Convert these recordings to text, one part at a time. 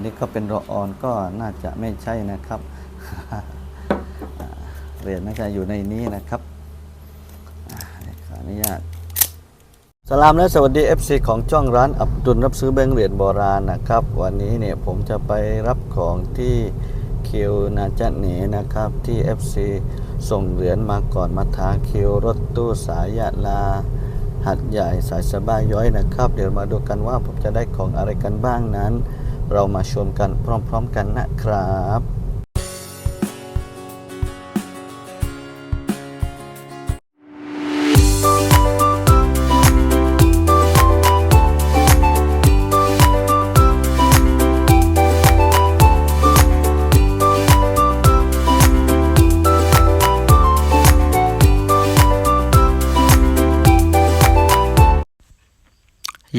นนี้ก็เป็นรอออนก็น่าจะไม่ใช่นะครับเหรียญน่าจะอยู่ในนี้นะครับขออนุญาตสลามและสวัสดี FC ของจ้องร้านอับดุลรับซื้อแบงค์เหรียญโบราณนะครับ วันนี้เนี่ยผมจะไปรับของที่คิวนาจะเหนนะครับ ที่ FC ส่งเหรียญมาก่อนมาทางคิวรถตู้สายยะลาหัดใหญ่สายสบายย้อยนะครับ เดี๋ยวมาดูกันว่าผมจะได้ของอะไรกันบ้างนั้น เรามาชมกันพร้อม ๆ กันนะครับ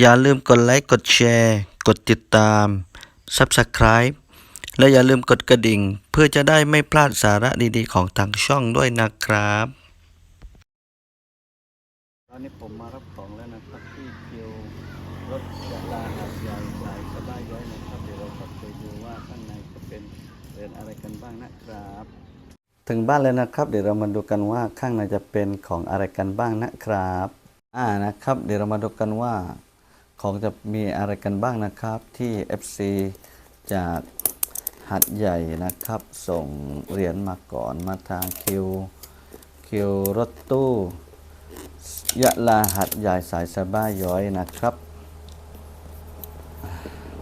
อย่าลืมกดไลค์ กดแชร์ กดติดตาม Subscribe และอย่าลืมกดกระดิ่ง เพื่อจะได้ไม่พลาดสาระดีๆ ของทางช่องด้วยนะครับตอนนี้ผมมารับของแล้วนะครับที่คิวรถยาลาหัดใหญ่สายสบายย้อยนะครับเดี๋ยวเราก็ไปดูว่าข้างในจะเป็นเหรียญอะไรกันบ้างนะครับ ถึงบ้านแล้วนะครับ เดี๋ยวเรามาดูกันว่าข้างในจะเป็นของอะไรกันบ้างนะครับ อ่านะครับ เดี๋ยวเรามาดูกันว่า ของจะมีอะไรกันบ้างนะครับที่ FC จากหัดใหญ่นะครับ ส่งเหรียญมาก่อนมาทางคิวคิวรถตู้ยะลาหัดใหญ่สายสบ้าย้อยนะครับ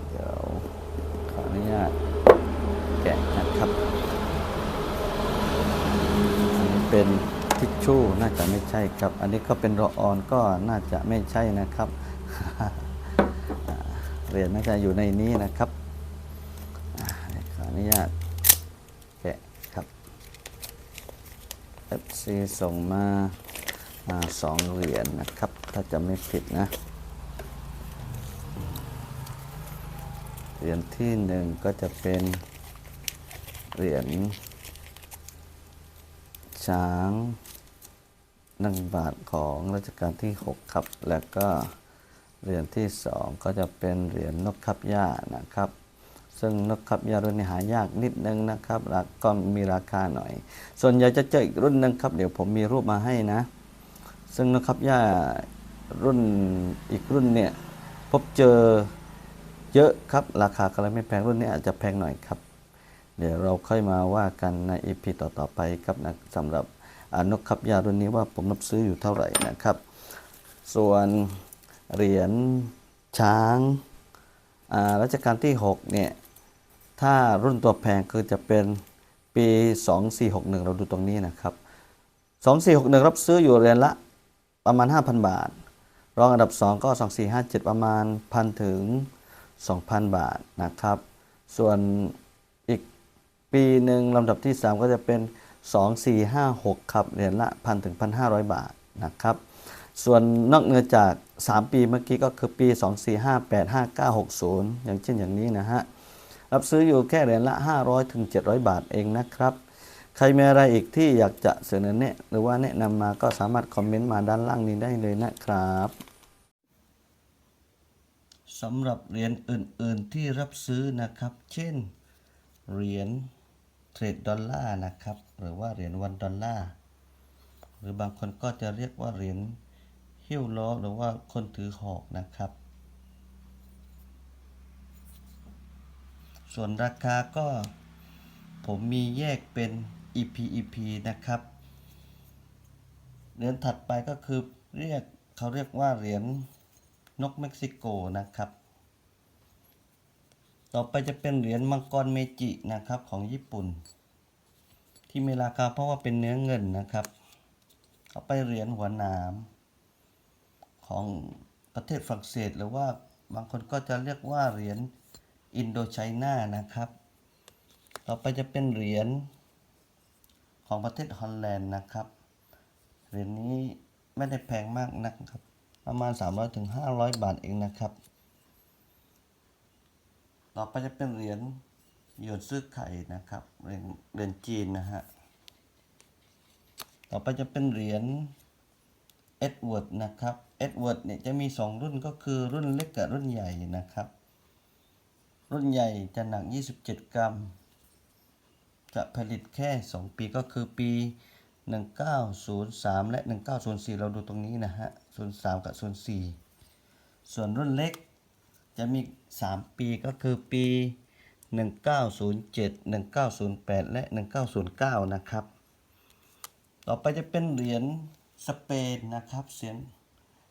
เดี๋ยวขออนุญาตแกะนะครับอันนี้เป็นทิชชู่น่าจะไม่ใช่ครับ อันนี้ก็เป็นรอออนก็น่าจะไม่ใช่นะครับ เหรียญน่าจะอยู่ในนี้นะครับอขออนุญาตแกะครับ FC ส่งมาอ่าสองเหรียญนะครับ ถ้าจะไม่ผิดนะ เหรียญที่หนึ่งก็จะเป็นเหรียญช้างหนึ่งบาทของรัชกาลที่ 6 ครับ แล้วก็ เหรียญที่ 2 ก็จะเป็นเหรียญนกขับหญ้านะครับ ซึ่งนกขับหญ้ารุ่นนี้หายากนิดนึงนะครับแล้วก็มีราคาหน่อย ส่วนใหญ่จะเจออีกรุ่นหนึงครับ เดี๋ยวผมมีรูปมาให้นะ ซึ่งนกขับหญ้ารุ่นอีกรุ่นเนี่ยพบเจอเยอะครับ ราคาก็เลยไม่แพงรุ่นนี้อาจจะแพงหน่อยครับ เดี๋ยวเราค่อยมาว่ากันในอีพีต่อๆไปครับนะสำหรับนกขับยารุ่นนี้ว่าผมรับซื้ออยู่เท่าไหร่นะครับ ส่วน เหรียญช้างอ่ารัชกาลที่ 6 เนี่ย ถ้ารุ่นตัวแพงคือจะเป็นปี 2461 เราดูตรงนี้นะครับ 2461 รับซื้ออยู่เหรียญละประมาณ 5,000 บาท รองอันดับ 2 ก็ 2457 ประมาณ 1,000 ถึง 2,000 บาทนะครับ ส่วนอีกปีหนึ่งลำดับที่ 3 ก็จะเป็น 2456 ครับ เหรียญละ 1,000 ถึง 1,500 บาทนะครับ ส่วนนอกเหนือจาก 3 ปีเมื่อกี้ก็คือปี 2458 5960 อย่างเช่นอย่างนี้นะฮะ รับซื้ออยู่แค่เหรียญละ 500ถึง700 บาทเองนะครับ ใครมีอะไรอีกที่อยากจะเสนอแนะหรือว่าแนะนำมาก็สามารถคอมเมนต์มาด้านล่างนี้ได้เลยนะครับสำหรับเหรียญอื่น ๆ ที่รับซื้อนะครับ เช่นเหรียญเทรดดอลลาร์นะครับ หรือว่าเหรียญวันดอลลาร์ หรือบางคนก็จะเรียกว่าเหรียญ หิ้วล้อหรือว่าคนถือหอกนะครับ ส่วนราคาก็ผมมีแยกเป็น EP EP นะครับเหรียญถัดไปก็คือเรียกเขาเรียกว่าเหรียญนกเม็กซิโกนะครับ ต่อไปจะเป็นเหรียญมังกรเมจินะครับของญี่ปุ่น ที่มีราคาเพราะว่าเป็นเนื้อเงินนะครับต่อไปเหรียญหัวหนาม ของประเทศฝรั่งเศส หรือว่าบางคนก็จะเรียกว่าเหรียญอินโดไชน่านะครับ ต่อไปจะเป็นเหรียญของประเทศฮอลแลนด์นะครับ เหรียญนี้ไม่ได้แพงมากนะครับ ประมาณ 300ถึง500 บาทเองนะครับ ต่อไปจะเป็นเหรียญหยวนซื้อไข่นะครับ เหรียญเหรียญจีนนะฮะ ต่อไปจะเป็นเหรียญเอ็ดเวิร์ดนะครับ เอ็ดเวิร์ดเนี่ยจะมี 2 รุ่นก็คือรุ่นเล็กกับรุ่นใหญ่นะครับ รุ่นใหญ่จะหนัก 27 กรัม จะผลิตแค่ 2 ปีก็คือปี 1903 และ 1904 เราดูตรงนี้นะฮะ 03 กับ 04 ส่วนรุ่นเล็กจะมี 3 ปีก็คือปี 1907 1908 และ 1909 นะครับ ต่อไปจะเป็นเหรียญสเปนนะครับเสียง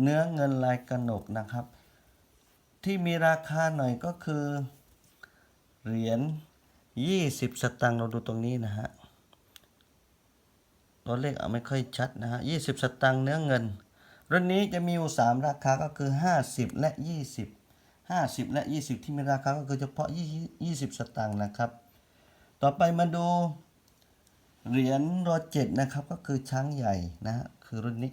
เนื้อเงินลายกระหนกนะครับ ที่มีราคาหน่อยก็คือ เหรียญ20 สตังค์เราดูตรงนี้นะฮะตัวเลขเอาไม่ค่อยชัดนะฮะ20 สตังค์เนื้อเงิน รุ่นนี้จะมีอยู่ 3 ราคาก็คือ 50 และ 20 50 และ 20 ที่มีราคาก็คือเฉพาะ 20 สตังค์นะครับ ต่อไปมาดูเหรียญรอเจ็ดนะครับก็คือช้างใหญ่นะฮะคือรุ่นนี้